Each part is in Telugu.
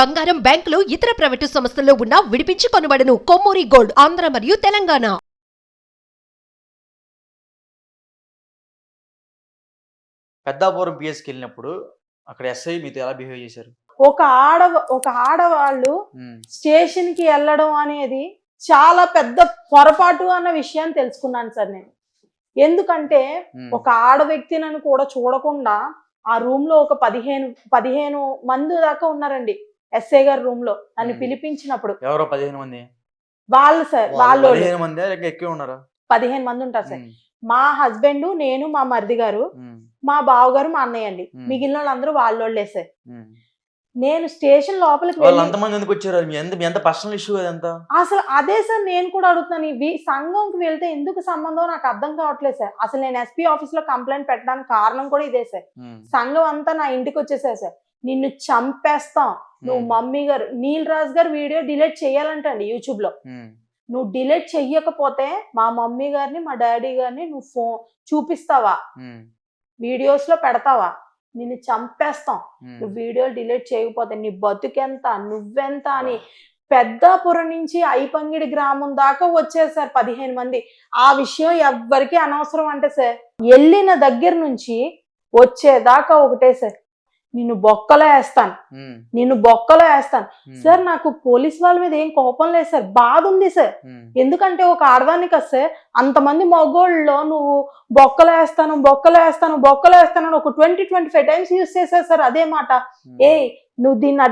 బంగారం బ్యాంకులు ఇతర ప్రైవేటు సంస్థల్లో ఉన్న విడిపించి కొనబడను. కొమ్మూరి గోల్డ్ ఆంధ్ర మరియు తెలంగాణ. పెద్దాపురం పిఎస్కి వెళ్ళినప్పుడు అక్కడ ఎస్ఐ మీతో ఎలా బిహేవ్ చేశారు? ఒక ఆడ ఒక ఆడవాళ్ళు స్టేషన్కి వెళ్ళడం అనేది చాలా పెద్ద పొరపాటు అన్న విషయాన్ని తెలుసుకున్నాను సార్ నేను. ఎందుకంటే ఒక ఆడ వ్యక్తిని కూడా చూడకుండా ఆ రూమ్లో ఒక పదిహేను పదిహేను మంది దాకా ఉన్నారండి. ఎస్ఐ గారి రూమ్లో నన్ను. పిలిపించినప్పుడు ఎవరో పదిహేను మంది? వాళ్ళు సార్ వాళ్ళు పదిహేను మంది ఎక్కువ ఉన్నారా? పదిహేను మంది ఉంటారు సార్. మా హస్బెండ్ నేను మా మరిది గారు మా బావగారు మా అన్నయ్య అండి. మిగిలిన వాళ్ళందరూ వాళ్ళోళ్ళే సార్. నేను స్టేషన్ లోపలికి ఎందుకు వచ్చారు? ఎంత పర్సనల్ ఇష్యూ అదంతా అసలు అదే సార్ నేను కూడా అడుగుతున్నాను. సంఘంకి వెళ్తే ఎందుకు సంబంధం? నాకు అర్థం కావట్లేదు సార్. అసలు నేను ఎస్పీ ఆఫీస్లో కంప్లైంట్ పెట్టడానికి కారణం కూడా ఇదే సార్. సంఘం అంతా నా ఇంటికి వచ్చేసారు సార్. నిన్ను చంపేస్తాం. నువ్వు మమ్మీ గారు నీల్ రాజు గారు వీడియో డిలీట్ చేయాలంటండి యూట్యూబ్లో నువ్వు డిలీట్ చెయ్యకపోతే మా మమ్మీ గారిని మా డాడీ గారిని నువ్వు ఫోన్ చూపిస్తావా? వీడియోస్లో పెడతావా? నిన్ను చంపేస్తాం. నువ్వు వీడియోలు డిలీట్ చేయకపోతే నీ బతుకెంత నువ్వెంత అని పెద్దాపురం నుంచి ఐపంగిడి గ్రామం దాకా వచ్చారు సార్ పదిహేను మంది. ఆ విషయం ఎవ్వరికి అనవసరం అంటే సార్ వెళ్ళిన దగ్గర నుంచి వచ్చేదాకా ఒకటే సార్. నిన్ను బొక్కలో వేస్తాను. నిన్ను బొక్కలో వేస్తాను. సార్ నాకు పోలీస్ వాళ్ళ మీద ఏం కోపం లేదు సార్. బాధ ఉంది సార్. ఎందుకంటే ఒక ఆడదానికి వస్తే అంతమంది మగోళ్ళలో నువ్వు బొక్కలు వేస్తాను బొక్కలు వేస్తాను బొక్కలు వేస్తాను ఒక twenty twenty five times use చేశారు సార్ అదే మాట. ఏ నువ్వు దీన్ని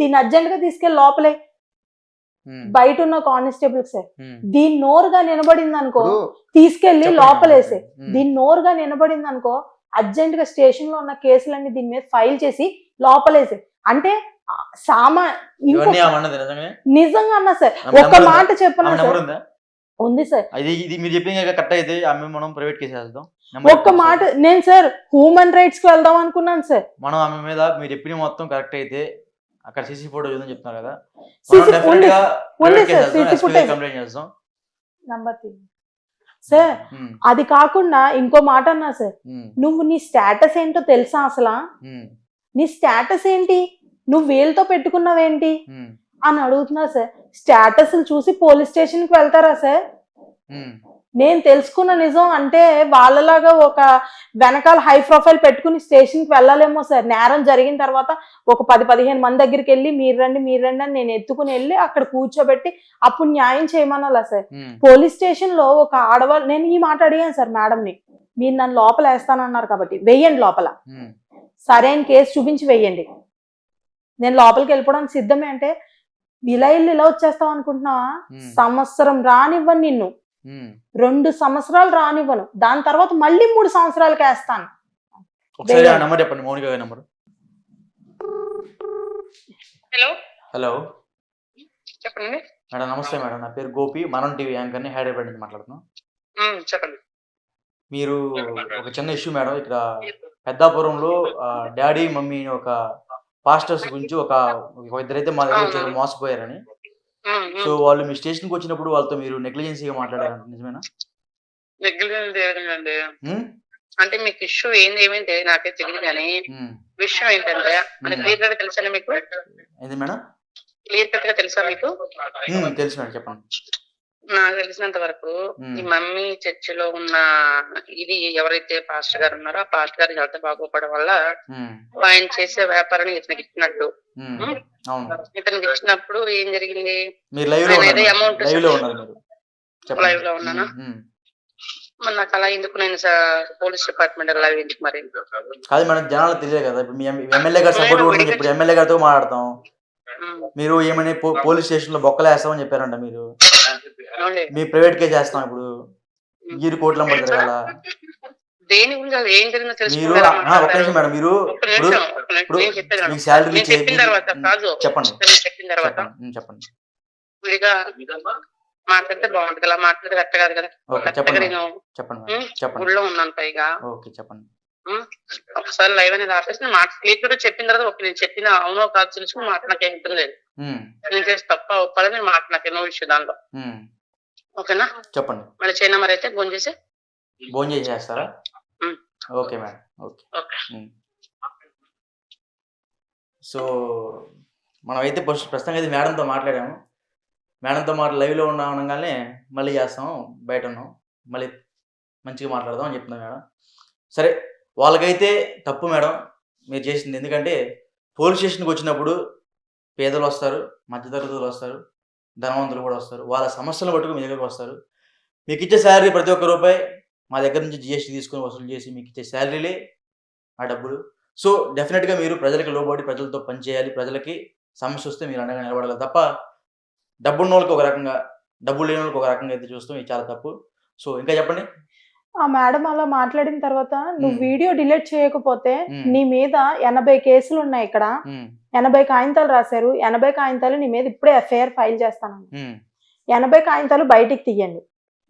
దీన్ని అర్జెంట్గా తీసుకెళ్ళి లోపలే. బయట ఉన్న కానిస్టేబుల్ సార్. దీని నోరుగా నిలబడింది అనుకో తీసుకెళ్ళి లోపలేసే. దీని నోరుగా నిలబడింది అనుకో అర్జెంట్గా స్టేషన్లో ఉన్న కేసులన్నీ దీని మీద ఫైల్ చేసి లోపలేసే అంటే సామా నిజంగా అన్నా సార్ ఒక మాట? చెప్పనా సార్? ఉందా? ఉంది సార్. అది ఇది మీరు చెప్పింది కరెక్ట్ అయితే ఆమె మనం ప్రైవేట్ కేసు వేద్దాం ఒక్క మాట. నేను సార్ హ్యూమన్ రైట్స్కి వెళ్దాం అనుకున్నాను సార్. మనం ఆమె మీద మీరు చెప్పిన మొత్తం కరెక్ట్ అయితే అక్కడ సీసీ ఫోటో చూద్దాం చెప్తున్నారు కదా. కి footage. కంప్లైంట్ చేస్తాం. నంబర్ సార్ ఉమ్, అది కాకుండా ఇంకో మాట అన్నా సార్ ఉమ్, నువ్వు నీ స్టేటస్ ఏంటో తెలుసా అసలు? ఉమ్, నీ స్టేటస్ ఏంటి? నువ్వు వీళ్ళతో పెట్టుకున్నావేంటి? అని అడుగుతున్నా సార్ స్టేటస్ చూసి పోలీస్ స్టేషన్కి వెళ్తారా సార్ నేను తెలుసుకున్న నిజం అంటే వాళ్ళలాగా ఒక వెనకాల హై ప్రొఫైల్ పెట్టుకుని స్టేషన్కి వెళ్ళాలేమో సార్. నేరం జరిగిన తర్వాత ఒక పది పదిహేను మంది దగ్గరికి వెళ్ళి మీరు రండి మీరు రండి అని నేను ఎత్తుకుని వెళ్ళి అక్కడ కూర్చోబెట్టి అప్పుడు న్యాయం చేయమనాలా సార్. పోలీస్ స్టేషన్లో ఒక ఆడవాళ్ళు నేను ఈ మాట అడిగాను సార్ మేడం ని మీరు నన్ను లోపల వేస్తానన్నారు కాబట్టి వెయ్యండి లోపల. సరైన కేసు చూపించి వెయ్యండి. నేను లోపలికి వెళ్ళిపోవడానికి సిద్ధమే అంటే ఇలా ఇల్లు ఇలా వచ్చేస్తావు అనుకుంటున్నావా? సంవత్సరం రానివ్వను నిన్ను. రెండు సంవత్సరాలు రానివ్వను. దాని తర్వాత మళ్ళీ మూడు సంవత్సరాలకి వేస్తాను. ఒకసారి ఆ వెయ్యండి. నెంబర్ చెప్పండి Mounika garu number. Hello. Hello. చెప్పండి. మేడం నమస్తే మేడం. నా పేరు గోపి. మనం టీవీ యాంకర్ని హైదరాబాద్ నుంచి మాట్లాడుతున్నాం. ఉమ్, చెప్పండి. మీరు ఒక చిన్న ఇష్యూ మేడం. ఇక్కడ పెద్దాపురంలో డాడీ మమ్మీ ఒక పాస్టర్స్ గురించి ఒక ఇద్దరైతే మా దగ్గర మోసపోయారని. సో వాళ్ళు మీ స్టేషన్కి వచ్చినప్పుడు వాళ్ళతో మీరు నెగ్లిజెన్సీగా మాట్లాడారంట నిజమేనా? నెగ్లిజెన్స్? అంటే మీకు ఇష్యూ ఏంది తెలియదు నాకే తెలియదు కానీ. విషయం ఏంటంటే అంటే ఉమ్. క్లియర్గా తెలుసా మీకు? మేడం? క్లియర్ కట్గా తెలుసా మీకు? తెలుసు మేడం చెప్పండి. నాకు తెలిసినంత వరకు. ఈ మమ్మీ చర్చిలో ఉన్న ఇది ఎవరైతే పాస్టర్ గారు ఉన్నారో ఆ పాస్టర్ గారి హెల్త్ బాగోపడం వల్ల ఆయన చేసే వ్యాపారాన్ని ఇతనికి ఇచ్చినట్టు. ఇతనికి ఇచ్చినప్పుడు ఏం జరిగింది? లో ఏదో amount లైవ్లో లో ఉన్నానా? మరి నాకు అలా ఎందుకు నేను పోలీస్ డిపార్ట్మెంట్ అలా ఎందుకు మరి? కాదు మేడం జనాలు తెలియదు కదా. ఇప్పుడు మీ ఎమ్మెల్యే గారు సపోర్ట్ ఉంది. ఇప్పుడు ఎమ్మెల్యే గారితో మాట్లాడతాం. మీరు ఏమని పోలీస్ స్టేషన్లో బొక్కలు వేస్తామని చెప్పారంట మీరు. మీ ప్రైవేట్ కేసు చేస్తాం ఇప్పుడు కోట్ల కదా. దేని గురించి ఏం మీరు నిమిషం మేడం మీరు ఇప్పుడు శాలరీ చెప్పిన తర్వాత కాదు. చెప్పండి. చెప్పిన తర్వాత. చెప్పండి విడిగా మాట్లాడితే బాగుంటుంది. అలా మాట్లాడితే కరెక్ట్ కాదు కదా. చెప్పండి. చెప్పండి ఊళ్ళో ఉన్నాను పైగా. ఓకే చెప్పండి. ఒకసారి లైవ్ అనేది ఆపేసి మాట క్లియర్ చెప్పిన తర్వాత ఓకే నేను చెప్పిన అవునో కాదు తెలుసుకుని మాట నాకు ఏం లేదు. నేను చేసి తప్ప ఒప్పాలని నేను మాట నాకు ఎన్నో విషయం దానిలో ఉమ్, ఓకేనా? చెప్పండి. మళ్ళీ చైనా మరి అయితే ఫోన్ చేసి భోజనం చేసి చేస్తారా? ఉమ్. Okay madam. Okay. Okay. So మనం అయితే ఫస్ట్ ప్రస్తుతం అయితే మేడంతో మాట్లాడాము. మేడంతో మాట లైవ్లో ఉన్న ఉండగానే మళ్ళీ చేస్తాం బయట ఉన్నాం. మళ్ళీ మంచిగా మాట్లాడదాం అని చెప్తున్నాం మేడం. సరే వాళ్ళకైతే తప్పు మేడం. మీరు చేసింది. ఎందుకంటే పోలీస్ స్టేషన్కి వచ్చినప్పుడు పేదలు వస్తారు మధ్యతరగతులు వస్తారు ధనవంతులు కూడా వస్తారు. వాళ్ళ సమస్యలు పట్టుకుని మీ దగ్గరకు వస్తారు. మీకు ఇచ్చే శాలరీ ప్రతి ఒక్క రూపాయి మా దగ్గర నుంచి జిఎస్టీ తీసుకొని వసూలు చేసి మీకు ఇచ్చే శాలరీలే ఆ డబ్బులు. సో డెఫినెట్గా మీరు ప్రజలకు లోబడి ప్రజలతో పనిచేయాలి ప్రజలకి సమస్య వస్తే మీరు అండగా నిలబడాలి. తప్ప డబ్బున్న వాళ్ళకి ఒక రకంగా డబ్బు లేని వాళ్ళకి ఒక రకంగా అయితే చూస్తాం ఇది చాలా తప్పు. సో ఇంకా చెప్పండి? ఆ మేడం అలా మాట్లాడిన తర్వాత నువ్వు. వీడియో డిలీట్ చేయకపోతే. నీ మీద ఎనభై కేసులు ఉన్నాయి ఇక్కడ ఎనభై కాగితాలు రాశారు. ఎనభై కాగితాలు నీ మీద ఇప్పుడే ఎఫ్ఐఆర్ ఫైల్ చేస్తాను ఎనభై కాగితాలు బయటికి తీయండి.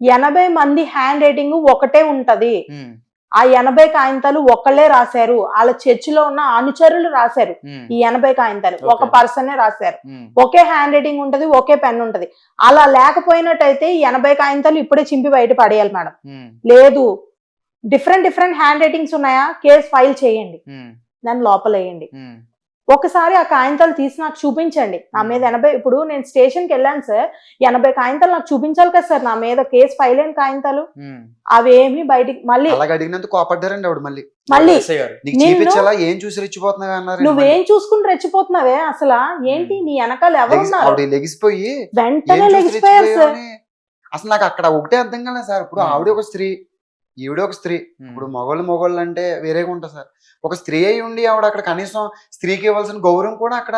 ఎనభై మంది హ్యాండ్ రైటింగ్ ఒకటే ఉంటది. ఆ ఎనభై కాగితాలు ఒకళ్ళే రాశారు. వాళ్ళ చర్చిలో ఉన్న అనుచరులు రాశారు. ఈ ఎనభై కాగితాలు ఒక. పర్సనే రాశారు. ఒకే హ్యాండ్ రైటింగ్ ఉంటది ఒకే పెన్ ఉంటది. అలా లేకపోయినట్టయితే ఈ ఎనభై కాగితాలు ఇప్పుడే చింపి బయట పడేయాలి మేడం. లేదు. డిఫరెంట్ డిఫరెంట్ హ్యాండ్ రైటింగ్స్ ఉన్నాయా? కేసు ఫైల్ చేయండి. ఉమ్, దాన్ని లోపల వేయండి ఉమ్, ఒకసారి ఆ కాగితాలు తీసి నాకు చూపించండి. నా మీద ఎనభై ఇప్పుడు నేను స్టేషన్కి వెళ్ళాను సార్. ఎనభై కాగితాలు నాకు చూపించాలి కదా సార్ నా మీద కేసు ఫైల్ అయిన కాగితాలు. అవేమి బయటికి మళ్ళీ అలాగ అడిగినందుకు కోపడ్డారండి ఆవిడ మళ్ళీ. మళ్ళీ ఏం చూసి రెచ్చిపోతున్నావు అన్నారు నువ్వేం చూసుకుని రెచ్చిపోతున్నావే? అసలు ఏంటి నీ వెనకాల లెగిసిపోయి వెంటనే లెగిసిపోయారు సార్. అసలు నాకు అక్కడ ఒకటే అర్థం కాలేదు సార్. ఇప్పుడు. ఆవిడ ఒక స్త్రీ ఈవిడ ఒక స్త్రీ. ఇప్పుడు మగవాళ్ళు మగవాళ్ళు అంటే వేరేగా ఉంటుంది సార్. ఒక స్త్రీ అయి ఉండి ఆవిడ అక్కడ కనీసం స్త్రీకి ఇవ్వాల్సిన గౌరవం కూడా అక్కడ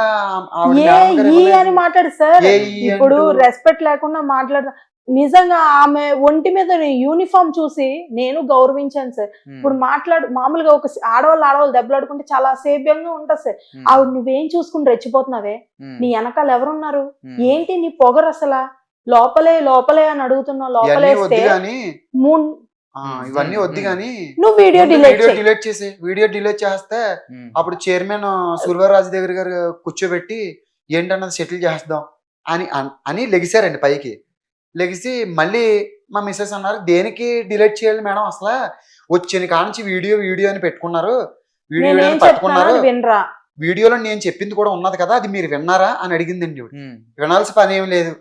మేడం. అని మాట్లాడు సార్. ఇప్పుడు రెస్పెక్ట్ లేకుండా మాట్లాడ నిజంగా ఆమె ఒంటి మీద యూనిఫామ్ చూసి నేను గౌరవించాను సార్. ఇప్పుడు మాట్లాడు మామూలుగా ఒక ఆడవాళ్ళు ఆడవాళ్ళు దెబ్బలాడుకుంటే చాలా అసేభ్యంగా ఉంటుంది సార్. ఆవిడ నువ్వేం చూసుకుని రెచ్చిపోతున్నావే? నీ వెనకాల ఎవరున్నారు? ఏంటి నీ పొగరు అసలా? లోపలే లోపలే అని అడుగుతున్నావు ఇవన్నీ లోపలేస్తే Hmm. ఇవన్నీ Hmm. వద్దు Hmm. కానీ నువ్వు వీడియో వీడియో చేయి. డిలీట్ చేసి వీడియో డిలీట్ చేస్తే ఉమ్, అప్పుడు చైర్మన్ సూర్యరాజు దగ్గర గారు కూర్చోబెట్టి ఏంటన్నది సెటిల్ చేద్దాం అని అన్- లెగిసారండి పైకి. లెగిసి మళ్ళీ మా మిస్సెస్ అన్నారు దేనికి డిలీట్ చేయాలి మేడం అసలు? వచ్చిన కానించి వీడియో వీడియో అని పెట్టుకున్నారు. వీడియో అని పట్టుకున్నారు వీడియోలో నేను చెప్పింది కూడా ఉన్నది కదా అది మీరు విన్నారా అని అడిగిందండి వినాల్సిన పని ఏం లేదు.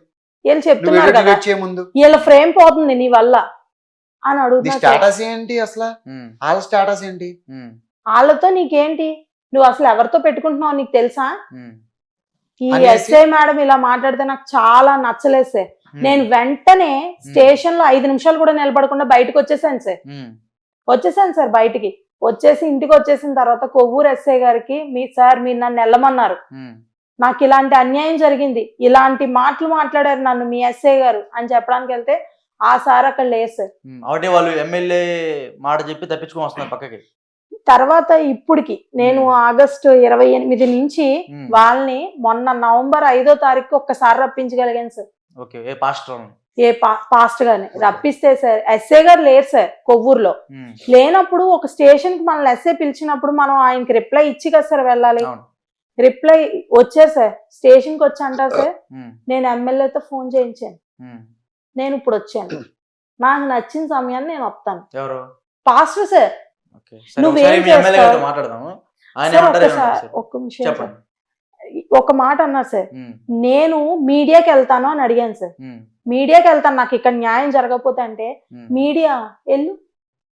వీడియో కదా డిలీట్ చేయ ముందు. వీళ్ళ ఫ్రేమ్ పోతుంది నీ వల్ల. అని అడుగుతున్నా సార్. స్టేటస్ ఏంటి అసలు? వాళ్ళ స్టేటస్ ఏంటి? వాళ్ళతో నీకేంటి? నువ్వు అసలు ఎవరితో పెట్టుకుంటున్నావు నీకు తెలుసా? ఈ ఎస్ఐ మేడం ఇలా మాట్లాడితే నాకు చాలా నచ్చలేదు సార్ ఉమ్, నేను వెంటనే స్టేషన్లో ఐదు నిమిషాలు కూడా నిలబడకుండా బయటకు వచ్చేసాను సార్. వచ్చేసాను సార్ బయటికి. వచ్చేసి ఇంటికి వచ్చేసిన తర్వాత కొవ్వూరు ఎస్ఐ గారికి మీ సార్ మీరు నన్ను వెళ్ళమన్నారు. నాకు ఇలాంటి అన్యాయం జరిగింది. ఇలాంటి మాటలు మాట్లాడారు నన్ను మీ ఎస్ఐ గారు అని చెప్పడానికి వెళ్తే ఆ సార్ అక్కడ లేదు సార్. ఉమ్. ఒకటే వాళ్ళు ఎమ్మెల్యే మాట చెప్పి తప్పించుకొని వస్తున్నారు పక్కకి. తర్వాత ఇప్పటికి నేను. ఆగస్టు ఇరవై ఎనిమిది నుంచి వాళ్ళని మొన్న నవంబర్ ఐదో తారీఖు ఒక్కసారి రప్పించగలిగాను sir. Okay a pastor a పా పాస్ట్ గాని. రప్పిస్తే సార్ ఎస్ఐ గారు లేరు సార్ కొవ్వూరులో. లేనప్పుడు ఒక స్టేషన్కి మనల్ని ఎస్ఐ పిలిచినప్పుడు మనం ఆయనకి రిప్లై ఇచ్చి కదా సార్ వెళ్ళాలి. రిప్లై వచ్చారు సార్. స్టేషన్కి వచ్చి అంటారు సార్. నేను ఎమ్మెల్యేతో ఫోన్ చేయించాను. నేను ఇప్పుడు వచ్చాను. నాకు నచ్చిన సమయాన్ని నేను వస్తాను ఎవరు? పాస్టర్ సార్ నువ్వేం చేస్తావు? ఒక్క నిమిషం ఒక మాట అన్నారు సార్. నేను మీడియాకి వెళ్తాను అని అడిగాను సార్. మీడియాకి వెళ్తాను నాకు ఇక్కడ న్యాయం జరగకపోతే అంటే మీడియా వెళ్ళు.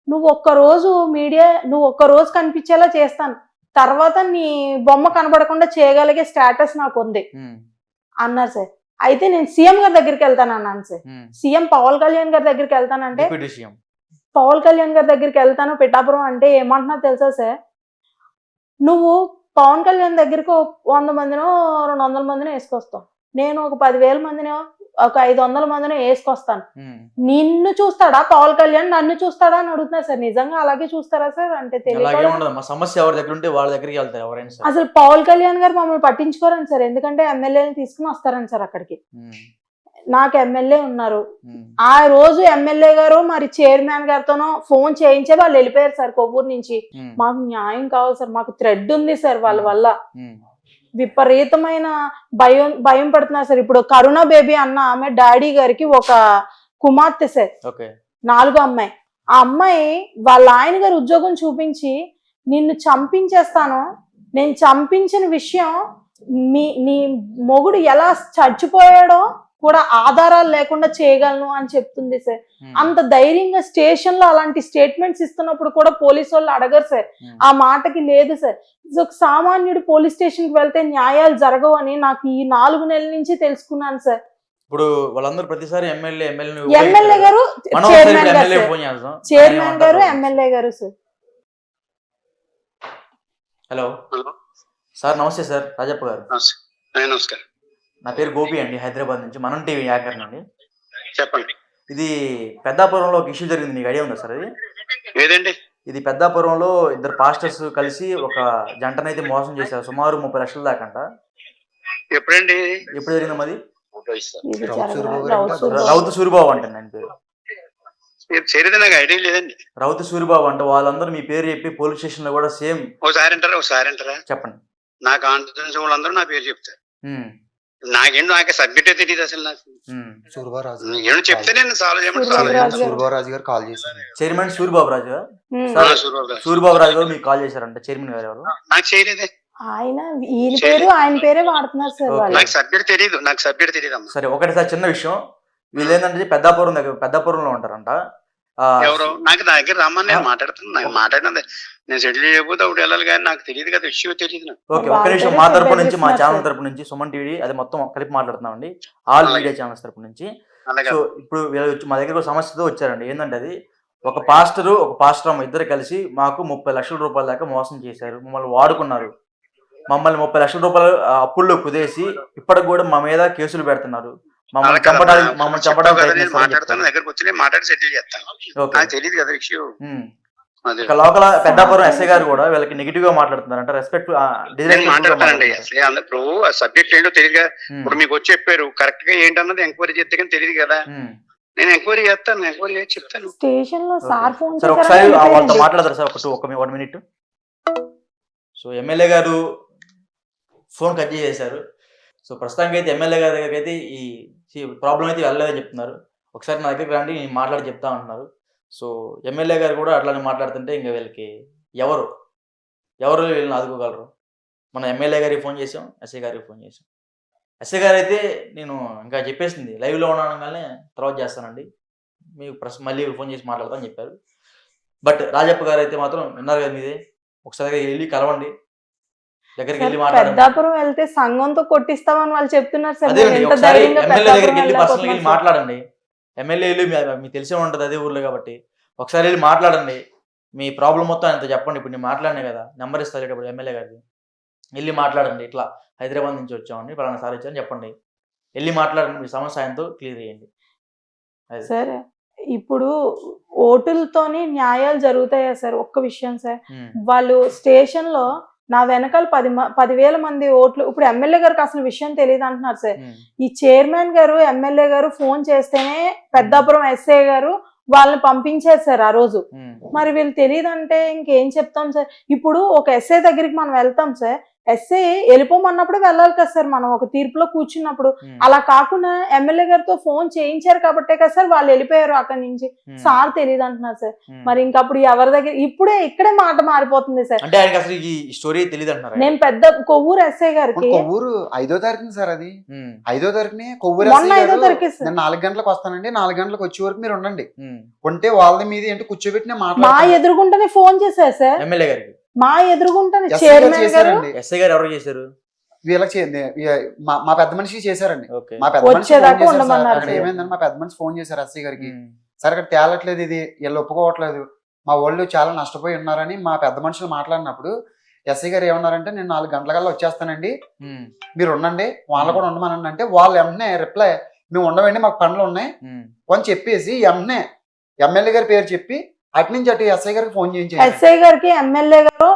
నువ్వు ఒక్క రోజు మీడియా నువ్వు ఒక్క రోజు కనిపించేలా చేస్తాను. తర్వాత నీ బొమ్మ కనబడకుండా చేయగలిగే స్టేటస్ నాకు ఉంది. అన్నారు సార్. అయితే నేను సీఎం గారి దగ్గరికి వెళ్తాను అన్నాను sir. Um. CM Pawan Kalyan గారి దగ్గరికి వెళ్తానంటే పవన్ కళ్యాణ్ గారి దగ్గరికి వెళ్తాను పిఠాపురం అంటే ఏమంటున్నా తెలుసా సార్? నువ్వు పవన్ కళ్యాణ్ దగ్గరికి వంద మందినో రెండు వందల మందినో వేసుకొస్తావు. నేను ఒక పదివేల మందినో ఒక ఐదు వందల మందినో వేసుకొస్తాను. నిన్ను చూస్తాడా? పవన్ కళ్యాణ్ నన్ను చూస్తాడా అని అడుగుతున్నా సార్. నిజంగా అలాగే చూస్తారా సార్? అంటే తెలియదు సమస్య ఎవరి దగ్గర ఉంటే వాళ్ళ దగ్గరికి వెళ్తారు ఎవరైనా సరే. అసలు పవన్ కళ్యాణ్ గారు మమ్మల్ని పట్టించుకోరని సార్. ఎందుకంటే ఎమ్మెల్యేని తీసుకుని వస్తారని సార్ అక్కడికి. నాకు ఎమ్మెల్యే ఉన్నారు. ఆ రోజు ఎమ్మెల్యే గారు మరి చైర్మన్ గారితోనో ఫోన్ చేయించే వాళ్ళు వెళ్ళిపోయారు సార్ కొవ్వూరు నుంచి. మాకు న్యాయం కావాలి సార్. మాకు థ్రెడ్ ఉంది సార్ వాళ్ళ వల్ల. విపరీతమైన భయం భయం పడుతున్నారు సార్. ఇప్పుడు కరుణ బేబీ అన్న ఆమె డాడీ గారికి ఒక కుమార్తె సార్. నాలుగో అమ్మాయి. ఆ అమ్మాయి వాళ్ళ ఆయన గారు ఉద్యోగం చూపించి నిన్ను చంపించేస్తాను. నేను చంపించిన విషయం మీ నీ మొగుడు ఎలా చచ్చిపోయాడో కూడా ఆధారాలు లేకుండా చేయగలను అని చెప్తుంది సార్. ఉమ్, అంత ధైర్యంగా స్టేషన్లో అలాంటి స్టేట్మెంట్స్ ఇస్తున్నప్పుడు కూడా పోలీసు వాళ్ళు అడగరు సార్. ఉమ్. ఆ మాటకి లేదు సార్. ఒక సామాన్యుడు పోలీస్ స్టేషన్కి వెళ్తే న్యాయాలు జరగవు అని నాకు ఈ నాలుగు నెలల నుంచి తెలుసుకున్నాను సార్. ఇప్పుడు వాళ్ళందరూ ప్రతిసారి ఎమ్మెల్యే గారు చైర్మన్ గారు MLA garu MLA garu sir. Hello. Sir నమస్తే సార్. రాజప్ప గారు. నమస్కారం. నా పేరు గోపి అండి హైదరాబాద్ నుంచి. మనం టీవీ యాకర్ అండి. చెప్పండి. ఇది పెద్దాపురంలో ఒక ఇష్యూ జరిగింది మీకు ఐడియా ఉందా సార్ అది? ఏదండి? ఇది పెద్దాపురంలో ఇద్దరు పాస్టర్స్ కలిసి ఒక జంటనైతే మోసం చేశారు సుమారు ముప్పై లక్షల దాకంట. ఎప్పుడండి? ఎప్పుడు జరిగింది మరి? రౌత్ జరగదు. సూరిబాబు అంటే ఆయన పేరు. నాకు ఐడియా లేదండి. రౌతు సూరిబాబు అంటే వాళ్ళందరూ మీ పేరు చెప్పి పోలీస్ స్టేషన్లో కూడా సేమ్ ఒకసారి అంటారా ఒకసారి అంటారా? చెప్పండి. నా కాన్ఫిడెన్స్ వాళ్ళందరూ నా పేరు చెప్తారు. నాకేంటో నాకు సబ్జెక్టే తెలియదు అసలు నాకు. ఉమ్. సూర్యబారాజు ఏమో చెప్తే నేను సాల్వ్ చేయమంటే సాల్వ్ చేస్తాను సూర్యబారాజు గారు కాల్ చేశారు. చైర్మన్ సూరిబాబు రాజు సూరిబాబు రాజు గారు మీకు కాల్ చేశారంట. చైర్మన్ గారు ఎవరు? నాకు చేయలేదే. ఆయన ఈయన పేరు ఆయన పేరే వాడుతున్నారు సార్ నాకు సబ్జెక్ట్ తెలియదు నాకు సబ్జెక్ట్ తెలియదు సరే ఒకటి సార్ చిన్న విషయం. వీళ్ళు ఏంటంటే పెద్దాపురం దగ్గర పెద్దాపురంలో ఉంటారంట. ఎవరు? నాకు నా దగ్గర రమ్మని నేను మాట్లాడుతున్నాను నాకు మాట్లాడినది నేను సెటిల్ చేయకపోతే ఒకటి వెళ్ళాలి కానీ నాకు తెలియదు కదా విషయం తెలియదు నాకు. ఓకే ఒక్క నిమిషం మా తరపు నుంచి మా ఛానల్. తరపు నుంచి సుమన్ టీవీ అది మొత్తం కలిపి మాట్లాడుతున్నామండి. ఆల్ అలాగే. మీడియా ఛానల్స్ తరపు నుంచి. సో ఇప్పుడు వీళ్ళు వచ్చి మా దగ్గర ఒక సమస్యతో వచ్చారండి. ఏంటంటే అది ఒక పాస్టరు ఒక పాస్టర్ అమ్మ ఇద్దరు కలిసి మాకు ముప్పై లక్షల రూపాయల దాకా మోసం చేశారు. మమ్మల్ని వాడుకున్నారు. మమ్మల్ని ముప్పై లక్షల రూపాయలు అప్పుల్లో కుదేసి ఇప్పటికి కూడా మా మీద కేసులు పెడుతున్నారు. మమ్మల్ని చంపడానికి. మమ్మల్ని చంపడానికి కదా, నేను ప్రయత్నిస్తారని మాట్లాడతాను. దగ్గరకు వచ్చి నేను మాట్లాడి సెటిల్ చేస్తాను నాకు తెలియదు కదా విషయం లోకల్ పెద్దాపురం ఎస్ఐ గారు కూడా వీళ్ళకి నెగిటివ్గా మాట్లాడుతున్నారు అంటే రెస్పెక్ట్ మాట్లాడతానండి. ఇప్పుడు ఆ సబ్జెక్ట్ ఏంటో తెలియదు ఇప్పుడు మీకు వచ్చి చెప్పారు. కరెక్ట్గా ఏంటన్నది ఎంక్వైరీ చేస్తే కానీ తెలియదు కదా. నేను ఎంక్వైరీ చేస్తాను ఎంక్వైరీ చేసి చెప్తాను. స్టేషన్లో సార్ ఫోన్ సరే ఒకసారి వాళ్ళతో మాట్లాడతారు సార్ ఒక టూ ఒక one minute so MLA garu phone cut చేసేశారు. సో ప్రస్తుతానికి అయితే ఎమ్మెల్యే గారి దగ్గరికి అయితే ఈ ప్రాబ్లం అయితే వెళ్ళలేదని చెప్తున్నారు. ఒకసారి నా దగ్గరికి రండి నేను మాట్లాడి చెప్తా ఉంటున్నారు సో ఎమ్మెల్యే గారు కూడా అట్లానే మాట్లాడుతుంటే ఇంకా వీళ్ళకి ఎవరు? ఎవరు వీళ్ళని ఆదుకోగలరు? మన ఎమ్మెల్యే గారికి ఫోన్ చేసాం ఎస్ఐ గారికి ఫోన్ చేసాం ఎస్ఐ గారు అయితే నేను ఇంకా చెప్పేసింది లైవ్లో ఉండగానే తర్వాత చేస్తానండి. మీకు ప్రశ్న మళ్ళీ ఫోన్ చేసి మాట్లాడతామని చెప్పారు. బట్ రాజప్ప గారు అయితే మాత్రం విన్నారు కదా మీదే ఒకసారి వెళ్ళి కలవండి. దగ్గరికి వెళ్ళి మాట్లాడండి. పెద్దాపురం వెళ్తే సంఘంతో కొట్టిస్తామని వాళ్ళు చెప్తున్నారు సార్. దగ్గరికి వెళ్ళి. మాట్లాడండి. ఎమ్మెల్యేలు మీకు తెలిసే ఉంటుంది అదే ఊర్లో కాబట్టి. ఒకసారి వెళ్ళి మాట్లాడండి. మీ ప్రాబ్లం మొత్తం ఆయనతో చెప్పండి. ఇప్పుడు నేను మాట్లాడినా కదా నెంబర్ ఇస్తాను ఇప్పుడు ఎమ్మెల్యే గారికి వెళ్ళి మాట్లాడండి ఇట్లా. హైదరాబాద్ నుంచి వచ్చామండి పలానా సార్ వచ్చారని చెప్పండి. వెళ్ళి మాట్లాడండి మీ సమస్య ఆయనతో క్లియర్ చేయండి. సార్ ఇప్పుడు ఓటులతోని న్యాయాలు జరుగుతాయా సార్? ఒక్క విషయం సార్. వాళ్ళు స్టేషన్లో నా వెనకాల పది పదివేల మంది ఓట్లు ఇప్పుడు ఎమ్మెల్యే గారికి అసలు విషయం తెలియదు అంటున్నారు సార్. ఈ చైర్మన్ గారు ఎమ్మెల్యే గారు ఫోన్ చేస్తేనే పెద్దాపురం ఎస్ఐ గారు వాళ్ళని పంపించారు సార్ ఆ రోజు. మరి వీళ్ళు తెలియదు అంటే ఇంకేం చెప్తాం సార్? ఇప్పుడు ఒక ఎస్ఐ దగ్గరికి మనం వెళ్తాం సార్. ఎస్ఐ వెళ్ళిపోమన్నప్పుడు వెళ్ళాలి కదా సార్ మనం. ఒక తీర్పులో కూర్చున్నప్పుడు. ఉమ్, అలా కాకుండా ఎమ్మెల్యే గారితో ఫోన్ చేయించారు కాబట్టే కదా సార్ వాళ్ళు వెళ్ళిపోయారు అక్కడి నుంచి. ఉమ్, సార్ తెలియదు అంటున్నారు సార్. ఉమ్. మరి ఇంకప్పుడు ఎవరి దగ్గర ఇప్పుడే ఇక్కడే మాట మారిపోతుంది సార్. అంటే ఆయనకి అసలు ఈ స్టోరీ తెలియదు అంటున్నారు. నేను పెద్ద కొవ్వూరు ఎస్ఐ గారికి కొవ్వూరు ఐదో తారీఖున సార్ అది. ఐదో తారీఖుని కొవ్వూరు మొన్న ఐదో తారీఖు. నేను నాలుగు గంటలకు వస్తానండి. నాలుగు గంటలకు వచ్చే వరకు మీరు ఉండండి. ఉంటే వాళ్ళ మీద ఏంటో కూర్చోబెట్టి నేను మా ఎదురుగుంటనే ఫోన్ చేశారు సార్. ఎమ్మెల్యే గారికి. మా ఎదురుగుంటనే ఎస్ఐ గారు చైర్మన్ గారు చేశారండి. ఎస్ఐ గారు ఎవరు చేశారు? వీళ్ళకి చే- మా మా పెద్ద మనిషి చేశారండి. ఓకే. మా పెద్ద మనిషి వచ్చేదాకా ఫోన్ చేశారు సార్. ఉండమన్నారు అక్కడ సార్. ఏమైందని మా పెద్ద మనిషి ఫోన్ చేశారు ఎస్ఐ గారికి. సరే అక్కడ తేలట్లేదు ఇది. వీళ్ళు ఒప్పుకోవట్లేదు. మా వాళ్ళు చాలా నష్టపోయి ఉన్నారని మా పెద్ద మనుషులు మాట్లాడినప్పుడు ఎస్ఐ గారు ఏమన్నారంటే నేను నాలుగు గంటలకల్లా వచ్చేస్తానండి. ఉమ్, మీరు ఉండండి. వాళ్ళు కూడా ఉండమనండి. అంటే వాళ్ళు వెంటనే రిప్లై మేము ఉండవండి మాకు పనులు ఉన్నాయి. ఉమ్. అని చెప్పేసి వెంటనే ఎమ్మెల్యే గారి పేరు చెప్పి అటు నుంచి అటు ఎస్ఐ గారికి ఫోన్ చేయించారు ఎస్ఐ గారికి ఎమ్మెల్యే గారు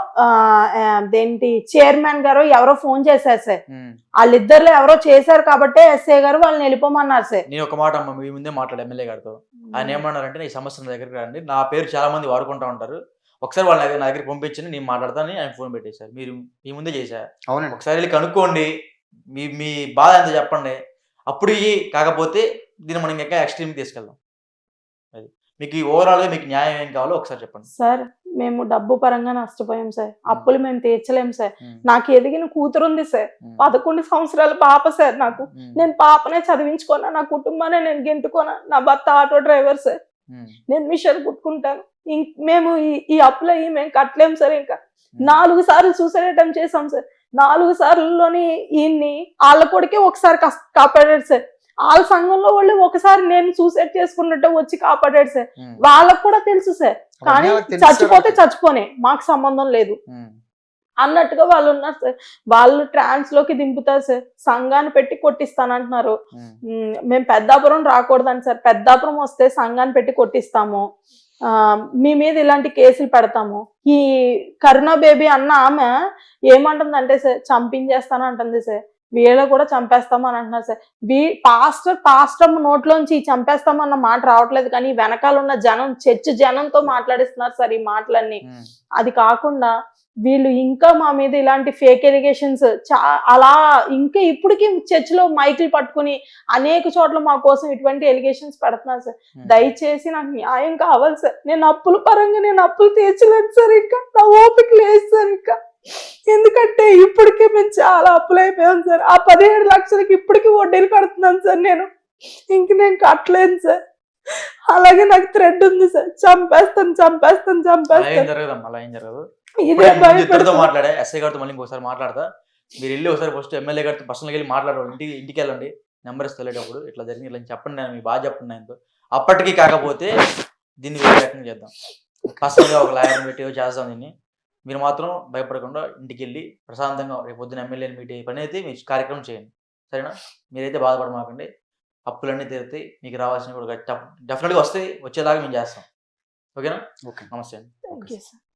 దేంటి చైర్మన్ గారు ఎవరో ఫోన్ చేశారు సార్. ఉమ్. వాళ్ళిద్దరులో ఎవరో చేశారు కాబట్టి ఎస్ఐ గారు వాళ్ళని వెళ్ళిపోమన్నారు సార్. నేను ఒక మాట అమ్మ మీ ముందే మాట్లాడు ఎమ్మెల్యే గారితో. ఆయన ఏమన్నారంటే ఈ సమస్య నా దగ్గరికి రండి. నా పేరు చాలా మంది వాడుకుంటా ఉంటారు. ఒకసారి వాళ్ళ దగ్గర నా దగ్గర పంపించండి నేను మాట్లాడతానని ఆయన ఫోన్ పెట్టేశారు. మీరు మీ ముందే చేశారు. అవునండి. ఒకసారి వెళ్ళి కనుక్కోండి. మీ మీ బాధ ఎంత చెప్పండి. అప్పుడు కాకపోతే దీన్ని మనం ఇంకా ఎక్స్ట్రీమ్ తీసుకెళ్దాం. అది. మీకు ఓవరాల్గా మీకు న్యాయం ఏం కావాలో ఒకసారి చెప్పండి. సార్ మేము డబ్బు పరంగా నష్టపోయాం సార్. అప్పులు మేము తీర్చలేం సార్. నాకు ఎదిగిన కూతురు ఉంది సార్ పదకొండు సంవత్సరాల పాప సార్ నాకు. నేను పాపనే చదివించుకోనా నా కుటుంబాన్ని నేను గెంటుకోనా నా భర్త ఆటో డ్రైవర్ సార్. నేను మిషన్ కుట్టుకుంటాను. మేము ఈ- ఈ అప్పులు అయ్యి మేము కట్టలేం సార్ ఇంకా. నాలుగు సార్లు సూసైడ్ అటెంప్ట్ చేసాం సార్. నాలుగు సార్లులోని ఈయన్ని వాళ్ళ కొడుకే ఒకసారి కస్- కాపాడాడు సార్. వాళ్ళ సంఘంలో వాళ్ళు ఒకసారి నేను సూసైడ్ చేసుకున్నట్టు వచ్చి కాపాడాడు సార్. వాళ్ళకు కూడా తెలుసు సార్. కానీ చచ్చిపోతే. చచ్చిపోనే మాకు సంబంధం లేదు. అన్నట్టుగా వాళ్ళు ఉన్నారు సార్. వాళ్ళు ట్రాన్స్లోకి దింపుతారు సార్. సంఘాన్ని పెట్టి కొట్టిస్తానంటున్నారు. మేము పెద్దాపురం రాకూడదని సార్. పెద్దాపురం వస్తే సంఘాన్ని పెట్టి కొట్టిస్తాము. ఆ, మీ మీద ఇలాంటి కేసులు పెడతాము. ఈ కరుణ బేబీ అన్న ఆమె ఏమంటుందంటే సార్ చంపించేస్తాను అంటుంది సార్. వీళ్ళ కూడా చంపేస్తామని అంటున్నారు సార్. వీ పాస్టర్ పాస్టర్ నోట్లోంచి చంపేస్తామన్న మాట రావట్లేదు కానీ వెనకాల ఉన్న జనం చర్చ్ జనంతో మాట్లాడిస్తున్నారు సార్ ఈ మాటలన్నీ. అది కాకుండా వీళ్ళు ఇంకా మా మీద ఇలాంటి ఫేక్ ఎలిగేషన్స్ చా అలా ఇంకా ఇప్పటికీ చర్చిలో మైకులు పట్టుకుని అనేక చోట్ల మా కోసం ఇటువంటి ఎలిగేషన్స్ పెడుతున్నారు సార్. దయచేసి నాకు న్యాయం కావాలి సార్. నేను అప్పుల పరంగా నేను అప్పులు తీర్చలేను సార్ ఇంకా. నా ఓపిక లేదు సార్ ఇంకా. ఎందుకంటే ఇప్పటికే మేము చాలా అప్పులు అయిపోయాం సార్. ఆ పదిహేడు లక్షలకి ఇప్పటికీ వడ్డీలు కడుతున్నాను సార్ నేను. ఇంక నేను కట్టలేను సార్. అలాగే నాకు థ్రెడ్ ఉంది సార్. చంపేస్తాను చంపేస్తాను చంపేస్తాను. జరగదమ్మా అలా ఏం జరగదు. ఇదే. మాట్లాడా? ఎస్ఐ గారితో మళ్ళీ ఇంకోసారి మాట్లాడతా. మీరు వెళ్ళి ఒకసారి ఫస్ట్ ఎమ్మెల్యే గారితో పర్సనల్గా వెళ్ళి మాట్లాడండి ఇంటికి ఇంటికి వెళ్ళండి. నెంబర్ ఇస్తే వెళ్ళేటప్పుడు ఇట్లా జరిగింది ఇలా చెప్పండి నేను మీకు బాగా చెప్పండి ఆయనతో అప్పటికి కాకపోతే దీన్ని వేరే రకంగా చేద్దాం. పర్సనల్గా ఒక లాయర్ని పెట్టి చేద్దాం దీన్ని. మీరు మాత్రం భయపడకుండా ఇంటికి వెళ్ళి ప్రశాంతంగా రేపు పొద్దున ఎమ్మెల్యేని మీట్ అయ్యే పని అయితే మీ కార్యక్రమం చేయండి. సరేనా? మీరైతే బాధపడమాకండి. అప్పులన్నీ తీరుతాయి. మీకు రావాల్సినవి కూడా డెఫినెట్గా వస్తాయి. వచ్చేలాగా మేము చేస్తాం. ఓకేనా? ఓకే. నమస్తే అండి.